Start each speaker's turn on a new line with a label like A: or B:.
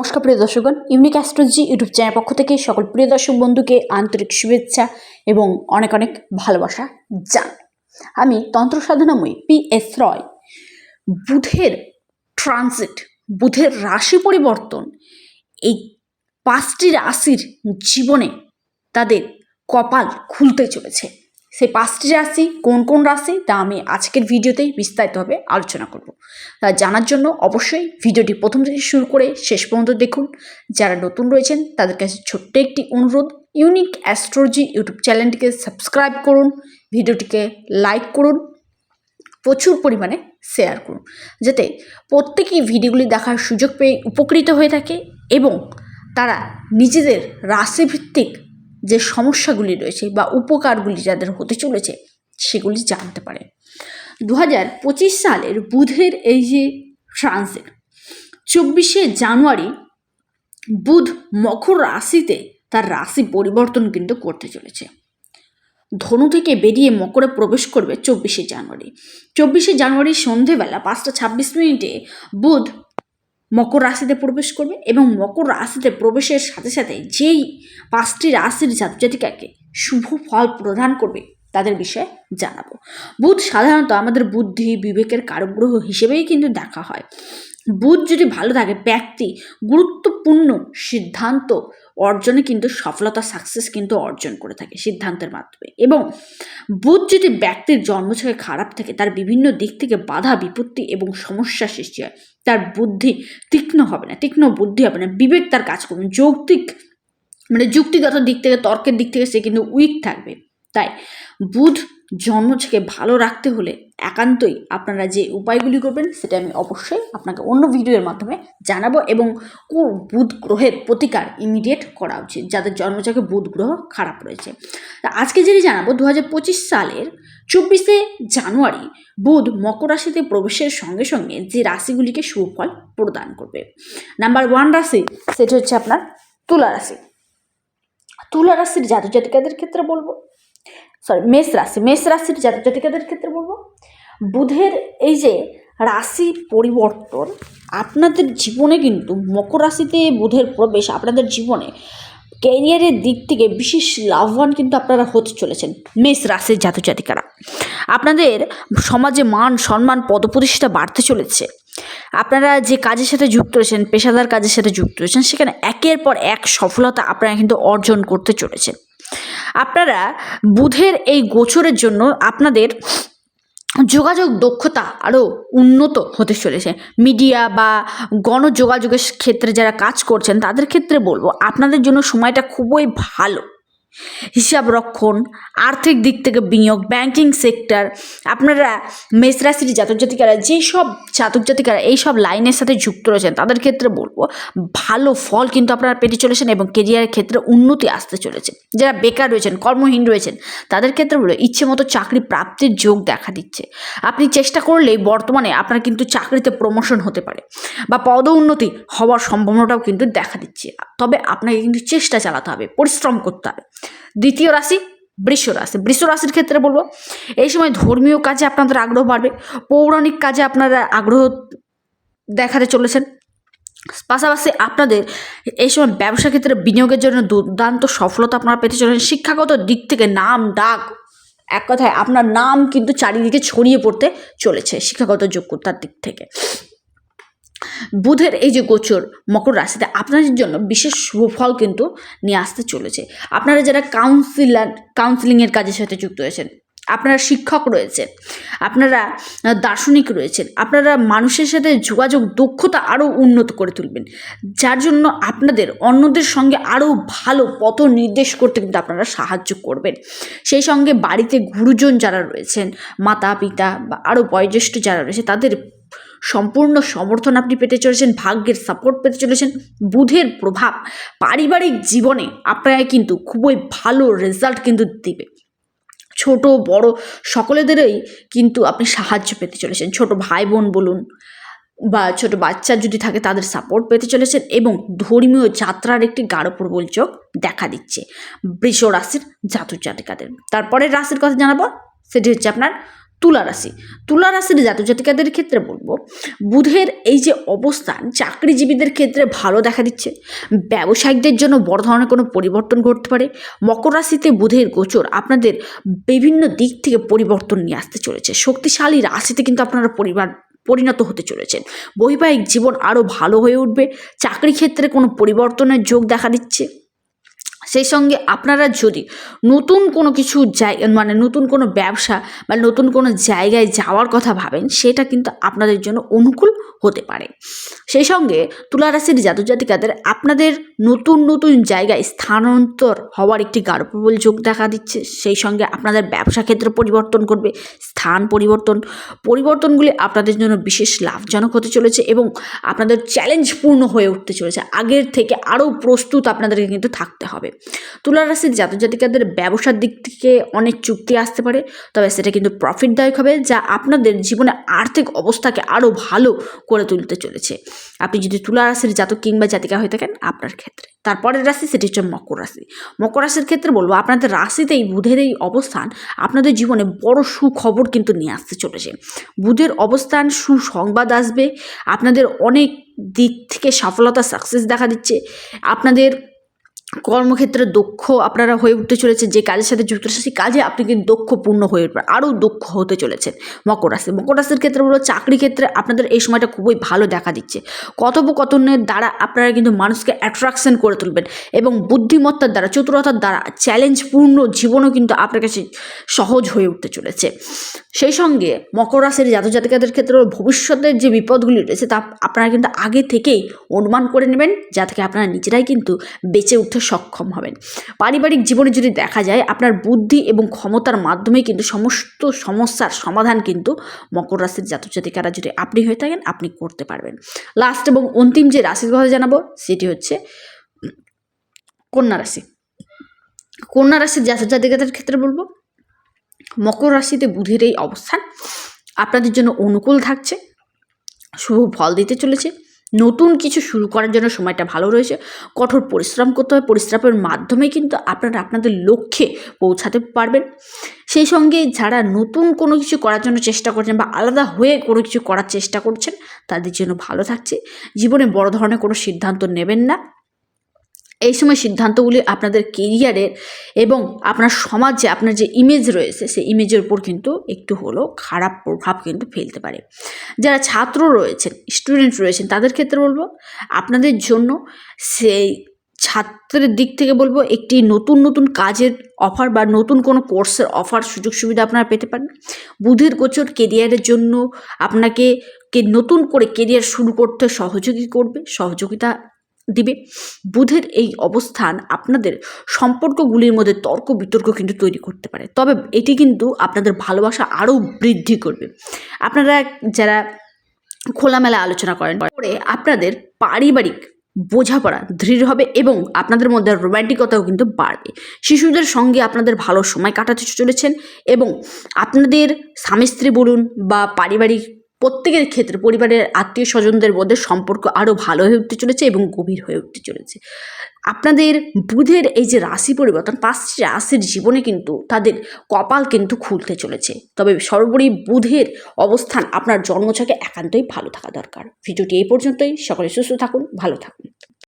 A: নমস্কার প্রিয় দর্শকগণ ইউনিক অ্যাস্ট্রোলজি ইউটিউব চ্যানেল পক্ষ থেকে সকল প্রিয় দর্শক বন্ধুকে আন্তরিক শুভেচ্ছা এবং অনেক অনেক ভালোবাসা জান আমি তন্ত্র সাধনাময়ী পি এস রয় বুধের ট্রানজিট বুধের রাশি পরিবর্তন এই পাঁচটি রাশির জীবনে তাদের কপাল খুলতে চলেছে। সেই পাঁচটি রাশি কোন কোন রাশি তা আমি আজকের ভিডিওতেই বিস্তারিতভাবে আলোচনা করব। তা জানার জন্য অবশ্যই ভিডিওটি প্রথম থেকে শুরু করে শেষ পর্যন্ত দেখুন। যারা নতুন রয়েছেন, তাদের কাছে ছোট্ট একটি অনুরোধ, ইউনিক অ্যাস্ট্রোলজি ইউটিউব চ্যানেলটিকে সাবস্ক্রাইব করুন, ভিডিওটিকে লাইক করুন, প্রচুর পরিমাণে শেয়ার করুন, যাতে প্রত্যেকেই ভিডিওগুলি দেখার সুযোগ পেয়ে উপকৃত হয়ে থাকে এবং তারা নিজেদের রাশিভিত্তিক যে সমস্যাগুলি রয়েছে বা উপকারগুলি যাদের হতে চলেছে, সেগুলি জানতে পারে। দু হাজার পঁচিশ সালের বুধের এই যে ট্রানজিট চব্বিশে জানুয়ারি বুধ মকর রাশিতে তার রাশি পরিবর্তন কিন্তু করতে চলেছে। ধনু থেকে বেরিয়ে মকরে প্রবেশ করবে চব্বিশে জানুয়ারি। চব্বিশে জানুয়ারি সন্ধেবেলা পাঁচটা ছাব্বিশ মিনিটে বুধ মকর রাশিতে প্রবেশ করবে এবং মকর রাশিতে প্রবেশের সাথে সাথে যেই পাঁচটি রাশির জাতজাতিকাকে শুভ ফল প্রদান করবে তাদের বিষয়ে জানাব। বুধ সাধারণত আমাদের বুদ্ধি, বিবেকের কারগ্রহ হিসেবেই কিন্তু দেখা হয়। বুধ যদি ভালো থাকে, ব্যক্তি গুরুত্বপূর্ণ সিদ্ধান্ত অর্জনে কিন্তু সফলতা সাকসেস কিন্তু অর্জন করে থাকে সিদ্ধান্তের মাধ্যমে এবং বুধ যদি ব্যক্তির জন্ম থেকে খারাপ থাকে, তার বিভিন্ন দিক থেকে বাধা, বিপত্তি এবং সমস্যা সৃষ্টি হয়, তার বুদ্ধি তীক্ষ্ণ হবে না, তীক্ষ্ণ বুদ্ধি হবে না, বিবেক তার কাজ করবে। যৌক্তিক মানে যুক্তিগত দিক থেকে, তর্কের দিক থেকে সে কিন্তু উইক থাকবে তাই বুধ জন্ম থেকে ভালো রাখতে হলে একান্তই আপনারা যে উপায়গুলি করবেন সেটা আমি অবশ্যই আপনাকে অন্য ভিডিওর মাধ্যমে জানাব এবং কোন বুধ গ্রহের প্রতিকার ইমিডিয়েট করা উচিত, যাদের জন্মছকে বুধ গ্রহ খারাপ রয়েছে। তা আজকে যেটি জানাব দু হাজার পঁচিশ সালের চব্বিশে জানুয়ারি বুধ মকর রাশিতে প্রবেশের সঙ্গে সঙ্গে যে রাশিগুলিকে সুফল প্রদান করবে। নাম্বার ওয়ান রাশি, সেটা হচ্ছে আপনার তুলা রাশি। তুলা রাশির জাতক জাতিকাদের ক্ষেত্রে বলব সরি মেষ রাশি। মেষ রাশির জাতক জাতিকাদের ক্ষেত্রে বলব, বুধের এই যে রাশি পরিবর্তন, আপনাদের জীবনে কিন্তু মকর রাশিতে বুধের প্রবেশ, আপনাদের জীবনে ক্যারিয়ারের দিক থেকে বিশেষ লাভবান কিন্তু আপনারা হতে চলেছেন মেষ রাশির জাতক জাতিকারা। আপনাদের সমাজে মান সম্মান, পদপ্রতিষ্ঠা বাড়তে চলেছে। আপনারা যে কাজের সাথে যুক্ত রয়েছেন, পেশাদার কাজের সাথে যুক্ত রয়েছেন, সেখানে একের পর এক সফলতা আপনারা কিন্তু অর্জন করতে চলেছেন। আপনারা বুধের এই গোচরের জন্য আপনাদের যোগাযোগ দক্ষতা আরও উন্নত হতে চলেছে। মিডিয়া বা গণযোগাযোগের ক্ষেত্রে যারা কাজ করছেন, তাদের ক্ষেত্রে বলব, আপনাদের জন্য সময়টা খুবই ভালো। হিসাব রক্ষণ, আর্থিক দিক থেকে বিনিয়োগ ব্যাংকিং সেক্টর আপনারা মেষ রাশির জাতক জাতিকারা, যেসব জাতক জাতিকারা এইসব লাইনের সাথে যুক্ত রয়েছেন, তাদের ক্ষেত্রে বলব, ভালো ফল কিন্তু আপনারা পেতে চলেছেন এবং কেরিয়ারের ক্ষেত্রে উন্নতি আসতে চলেছে। যারা বেকার রয়েছেন, কর্মহীন রয়েছেন, তাদের ক্ষেত্রে বলব, ইচ্ছে মতো চাকরি প্রাপ্তির যোগ দেখা দিচ্ছে। আপনি চেষ্টা করলেই বর্তমানে আপনার কিন্তু চাকরিতে প্রমোশন হতে পারে বা পদ উন্নতি হওয়ার সম্ভাবনাটাও কিন্তু দেখা দিচ্ছে। তবে আপনাকে কিন্তু চেষ্টা চালাতে হবে, পরিশ্রম করতে হবে। দ্বিতীয় রাশি বৃষ রাশি। বৃষ রাশির ক্ষেত্রে বলব, এই সময় ধর্মীয় কাজে আপনাদের আগ্রহ বাড়বে, পৌরাণিক কাজে আপনারা আগ্রহ দেখাতে চলেছেন। পাশাপাশি আপনাদের এই সময় ব্যবসা ক্ষেত্রে বিনিয়োগের জন্য দুর্দান্ত সফলতা আপনারা পেতে চলেছেন। শিক্ষাগত দিক থেকে নাম ডাক, এক কথায় আপনার নাম কিন্তু চারিদিকে ছড়িয়ে পড়তে চলেছে শিক্ষাগত যোগ্যতার দিক থেকে। বুধের এই যে গোচর মকর রাশিতে আপনাদের জন্য বিশেষ সুফল কিন্তু নিয়ে আসতে চলেছে। আপনারা যারা কাউন্সিলার কাউন্সিলিংয়ের কাজের সাথে যুক্ত হয়েছেন আপনারা শিক্ষক রয়েছেন, আপনারা দার্শনিক রয়েছেন, আপনারা মানুষের সাথে যোগাযোগ, দক্ষতা আরও উন্নত করে তুলবেন। যার জন্য আপনাদের, অন্যদের সঙ্গে আরও ভালো পথ নির্দেশ করতে কিন্তু আপনারা সাহায্য করবেন। সেই সঙ্গে বাড়িতে গুরুজন যারা রয়েছেন মাতা পিতা বা আরও বয়োজ্যেষ্ঠ যারা রয়েছে, তাদের সম্পূর্ণ সমর্থন আপনি পেতে চলেছেন, ভাগ্যের সাপোর্ট পেতে চলেছেন। বুধের প্রভাব পারিবারিক জীবনে আপনাকে কিন্তু খুবই ভালো রেজাল্ট কিন্তু দিবে। ছোট, বড় সকলেদেরই কিন্তু আপনি সাহায্য পেতে চলেছেন। ছোট ভাই বোন বলুন বা ছোট বাচ্চা যদি থাকে তাদের সাপোর্ট পেতে চলেছেন এবং ধর্মীয় যাত্রার একটি গাঢ় প্রবল চোখ দেখা দিচ্ছে। বৃষ রাশির জাতক জাতিকাদের তারপরের রাশির কথা জানাব, সেটি হচ্ছে আপনার তুলা রাশি তুলা রাশির জাতক জাতিকাদের ক্ষেত্রে বলব, বুধের এই যে অবস্থান চাকরিজীবীদের ক্ষেত্রে ভালো দেখা দিচ্ছে। ব্যবসায়িকদের জন্য বড় ধরনের কোনো পরিবর্তন ঘটতে পারে। মকর রাশিতে বুধের গোচর আপনাদের বিভিন্ন দিক থেকে পরিবর্তন নিয়ে আসতে চলেছে। শক্তিশালী রাশিতে কিন্তু আপনারা পরিবার পরিণত হতে চলেছেন। বৈবাহিক জীবন আরও ভালো হয়ে উঠবে। চাকরি ক্ষেত্রে কোনো পরিবর্তনের যোগ দেখা দিচ্ছে। সেই সঙ্গে আপনারা যদি নতুন কোনো কিছু জায়গা মানে নতুন কোনো ব্যবসা বা নতুন কোনো জায়গায় যাওয়ার কথা ভাবেন, সেটা কিন্তু আপনাদের জন্য অনুকূল হতে পারে। সেই সঙ্গে তুলারাশির জাতক জাতিকাদের আপনাদের নতুন নতুন জায়গায় স্থানান্তর হওয়ার একটি গাঢ়প্রবল যোগ দেখা দিচ্ছে। সেই সঙ্গে আপনাদের ব্যবসা ক্ষেত্রে পরিবর্তন করবে, স্থান পরিবর্তন, পরিবর্তনগুলি আপনাদের জন্য বিশেষ লাভজনক হতে চলেছে এবং আপনাদের চ্যালেঞ্জপূর্ণ হয়ে উঠতে চলেছে। আগের থেকে আরও প্রস্তুত আপনাদেরকে কিন্তু থাকতে হবে। তুলা রাশির জাতক জাতিকাদের ব্যবসার দিক থেকে অনেক চুক্তি আসতে পারে, তবে সেটা কিন্তু প্রফিটদায়ক হবে, যা আপনাদের জীবনে আর্থিক অবস্থাকে আরও ভালো করে তুলতে চলেছে। আপনি যদি তুলা রাশির জাতক কিংবা জাতিকা হয়ে থাকেন আপনার ক্ষেত্রে। তারপরের রাশি সেটি হচ্ছে মকর রাশি। মকর রাশির ক্ষেত্রে বলব, আপনাদের রাশিতেই বুধের এই অবস্থান আপনাদের জীবনে বড় সুখবর কিন্তু নিয়ে আসতে চলেছে। বুধের অবস্থান, সুসংবাদ আসবে, আপনাদের অনেক দিক থেকে সফলতা সাকসেস দেখা দিচ্ছে, আপনাদের কর্মক্ষেত্রে দক্ষ আপনারা হয়ে উঠতে চলেছে যে কাজের সাথে যুক্ত রয়েছে সেই কাজে আপনি কিন্তু দক্ষপূর্ণ হয়ে উঠবেন, আরও দক্ষ হতে চলেছেন মকর রাশি। মকর রাশির ক্ষেত্রে বলো চাকরি ক্ষেত্রে আপনাদের এই সময়টা খুবই ভালো দেখা দিচ্ছে। কথোপকথনের দ্বারা আপনারা কিন্তু মানুষকে অ্যাট্রাকশন করে তুলবেন এবং বুদ্ধিমত্তার দ্বারা, চতুরতার দ্বারা চ্যালেঞ্জপূর্ণ জীবনও কিন্তু আপনার কাছে সহজ হয়ে উঠতে চলেছে। সেই সঙ্গে মকর রাশির জাতক জাতিকাদের ক্ষেত্রে ভবিষ্যতের যে বিপদগুলি রয়েছে, তা আপনারা কিন্তু আগে থেকেই অনুমান করে নেবেন যা থেকে আপনারা নিজেরাই কিন্তু বেঁচে উঠতে সক্ষম হবেন। পারিবারিক জীবনে যদি দেখা যায়, আপনার বুদ্ধি এবং ক্ষমতার মাধ্যমে কিন্তু সমস্ত সমস্যার সমাধান কিন্তু মকর রাশির জাতক জাতিকারা যদি আপনি হয়ে থাকেন, আপনি করতে পারবেন। লাস্ট এবং অন্তিম যে রাশির কথা জানাব, সেটি হচ্ছে কন্যা রাশি। কন্যা রাশির জাতক জাতিকাদের ক্ষেত্রে বলব, মকর রাশিতে বুধের এই অবস্থান। আপনাদের জন্য অনুকূল থাকছে, শুভ ফল দিতে চলেছে। নতুন কিছু শুরু করার জন্য সময়টা ভালো রয়েছে। কঠোর পরিশ্রম করতে হবে। পরিশ্রমের মাধ্যমে কিন্তু আপনারা আপনাদের লক্ষ্যে পৌঁছাতে পারবেন। সেই সঙ্গে যারা নতুন কোনো কিছু করার জন্য চেষ্টা করছেন বা আলাদা হয়ে কোনো কিছু করার চেষ্টা করছেন, তাদের জন্য ভালো থাকছে। জীবনে বড় ধরনের কোনো সিদ্ধান্ত নেবেন না। এই সময় সিদ্ধান্তগুলি আপনাদের কেরিয়ারের এবং আপনার সমাজে আপনার যে ইমেজ রয়েছে, সেই ইমেজের উপর কিন্তু একটু হলেও খারাপ প্রভাব কিন্তু ফেলতে পারে। যারা ছাত্র রয়েছেন স্টুডেন্ট রয়েছেন, তাদের ক্ষেত্রে বলব, আপনাদের জন্য সেই ছাত্রের দিক থেকে বলব, একটি নতুন নতুন কাজের অফার বা নতুন কোনো কোর্সের অফার সুযোগ সুবিধা আপনারা পেতে পারেন। বুধের গোচর কেরিয়ারের জন্য আপনাকে কে নতুন করে কেরিয়ার শুরু করতে সহযোগী করবে। সহযোগিতা দিবে। বুধের এই অবস্থান আপনাদের সম্পর্কগুলির মধ্যে তর্ক বিতর্ক কিন্তু তৈরি করতে পারে। তবে এটি কিন্তু আপনাদের ভালোবাসা আরও বৃদ্ধি করবে। আপনারা যারা খোলামেলা আলোচনা করেন, পরে আপনাদের পারিবারিক বোঝাপড়া দৃঢ় হবে এবং আপনাদের মধ্যে রোম্যান্টিকতাও কিন্তু বাড়বে। শিশুদের সঙ্গে আপনাদের ভালো সময় কাটাতে চলেছেন এবং আপনাদের স্বামী স্ত্রী বলুন বা পারিবারিক প্রত্যেকের ক্ষেত্রে পরিবারের আত্মীয় স্বজনদের মধ্যে সম্পর্ক আরও ভালো হয়ে উঠতে চলেছে এবং গভীর হয়ে উঠতে চলেছে। আপনাদের বুধের এই যে রাশি পরিবর্তন, পাঁচটি রাশির জীবনে কিন্তু তাদের কপাল কিন্তু খুলতে চলেছে। তবে সর্বোপরি বুধের অবস্থান আপনার জন্মছকে একান্তই ভালো থাকা দরকার। ভিডিওটি এই পর্যন্তই। সকলে সুস্থ থাকুন, ভালো থাকুন।